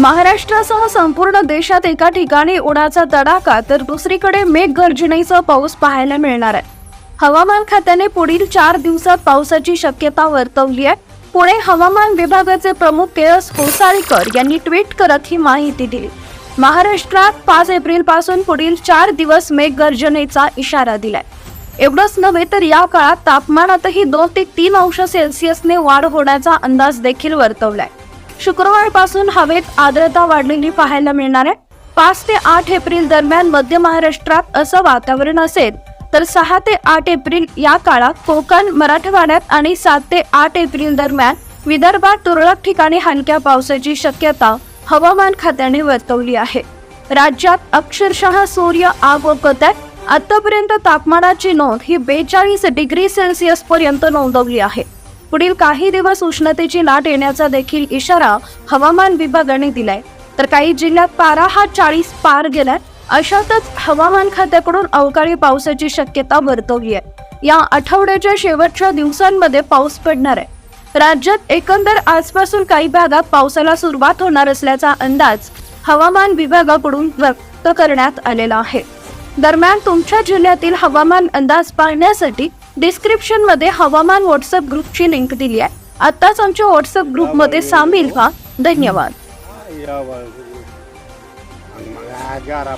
महाराष्ट्रासह संपूर्ण देशात एका ठिकाणी उन्हाचा तडाखा तर दुसरीकडे मेघगर्जनेचा पाऊस पाहायला मिळणार आहे. हवामान खात्याने पुढील चार दिवसात पावसाची शक्यता वर्तवली आहे. पुणे हवामान विभागाचे प्रमुख के एस होसाळीकर यांनी ट्विट करत ही माहिती दिली. महाराष्ट्रात पाच एप्रिलपासून पुढील चार दिवस मेघगर्जनेचा इशारा दिलाय. एवढंच नव्हे तर या काळात तापमानातही दोन ते तीन अंश सेल्सिअसने वाढ होण्याचा अंदाज देखील वर्तवलाय. शुक्रवारपासून हवेत आर्द्रता वाढलेली पाहायला मिळणार आहे. पाच ते आठ एप्रिल दरम्यान मध्य महाराष्ट्रात असं वातावरण असेल तर सहा ते आठ एप्रिल या काळात कोकण मराठवाड्यात आणि सात ते आठ एप्रिल दरम्यान विदर्भात तुरळक ठिकाणी हलक्या पावसाची शक्यता हवामान खात्याने वर्तवली आहे. राज्यात अक्षरशः सूर्य आग ओकत आहे आतापर्यंत तापमानाची नोंद ही बेचाळीस डिग्री सेल्सिअस पर्यंत नोंदवली आहे. पुढील काही दिवस उष्णतेची लाट येण्याचा देखील इशारा हवामान विभागाने दिलाय. तर काही जिल्ह्यात पारा हा चाळीस पार गेलाय. अशातच हवामान खात्याकडून अवकाळी पावसाची शक्यता वर्तवली आहे. या आठवड्याच्या शेवटच्या दिवसांमध्ये पाऊस पडणार आहे. राज्यात एकंदर आजपासून काही भागात पावसाला सुरुवात होणार असल्याचा अंदाज हवामान विभागाकडून व्यक्त करण्यात आलेला आहे. दरम्यान तुमच्या जिल्ह्यातील हवामान अंदाज पाहण्यासाठी डिस्क्रिप्शनमध्ये हवामान व्हॉट्सअप ग्रुपची लिंक दिली आहे. आताच आमच्या व्हॉट्सअप ग्रुपमध्ये सामील व्हा. धन्यवाद. या आणि गारा